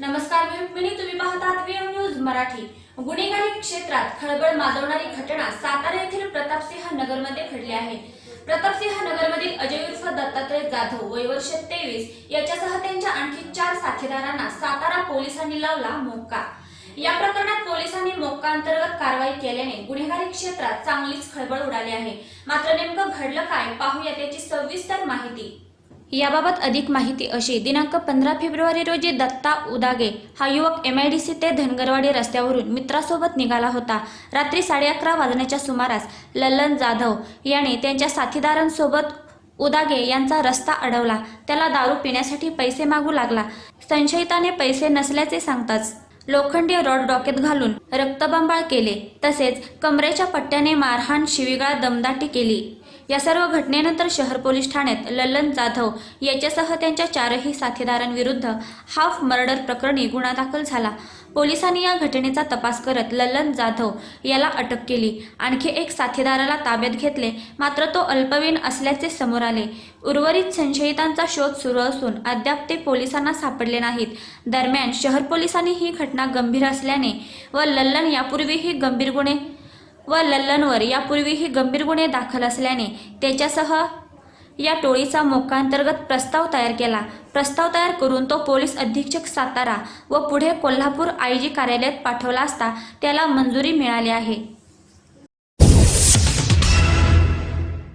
नमस्कार मी तुम्ही पाहत आहात न्यूज मराठी. गुन्हेगारी क्षेत्रात खळबळ माजवणारी घटना सातारा येथील प्रतापसिंह नगरमध्ये घडली आहे. प्रतापसिंह नगरमधील अजय उर्फ दत्तात्रय जाधव वयवर्ष तेवीस याच्यासह त्यांच्या आणखी चार साथीदारांना सातारा पोलिसांनी लावला मोक्का या प्रकरणात पोलिसांनी मोक्का अंतर्गत कारवाई केल्याने गुन्हेगारी क्षेत्रात चांगलीच खळबळ उडाली आहे. मात्र नेमकं घडलं काय? पाहूया त्याची सविस्तर माहिती. याबाबत अधिक माहिती अशी दिनांक पंधरा फेब्रुवारी रोजी दत्ता उदागे हा युवक एम आय डी सी ते धनगरवाडी रस्त्यावरून मित्रासोबत निघाला होता. रात्री साडे अकरा वाजण्याच्या सुमारास लल्लन जाधव याने त्यांच्या साथीदारांसोबत उदागे यांचा रस्ता अडवला. त्याला दारू पिण्यासाठी पैसे मागू लागला. संशयिताने पैसे नसल्याचे सांगताच लोखंडी रॉड डॉकेत घालून रक्तबंबाळ केले. तसेच कमरेच्या पट्ट्याने मारहाण शिवीगाळ दमदाटी केली. या सर्व घटनेनंतर शहर पोलीस ठाण्यात लल्लन जाधव याच्यासह त्यांच्या चारही साथीदारांविरुद्ध हाफ मर्डर प्रकरणी गुन्हा दाखल झाला. पोलिसांनी या घटनेचा तपास करत लल्लन जाधव याला अटक केली. आणखी एक साथीदाराला ताब्यात घेतले मात्र तो अल्पवयीन असल्याचे समोर आले. उर्वरित संशयितांचा शोध सुरू असून अद्याप ते पोलिसांना सापडले नाहीत. दरम्यान शहर पोलिसांनी ही घटना गंभीर असल्याने व लल्लन यापूर्वीही गंभीर गुन्हे व लल्लनवर यापूर्वीही गंभीर गुन्हे दाखल असल्याने त्याच्यासह या टोळीचा मोक्कांतर्गत प्रस्ताव तयार केला. प्रस्ताव तयार करून तो पोलीस अधीक्षक सातारा व पुढे कोल्हापूर आय जी कार्यालयात पाठवला असता त्याला मंजुरी मिळाली आहे.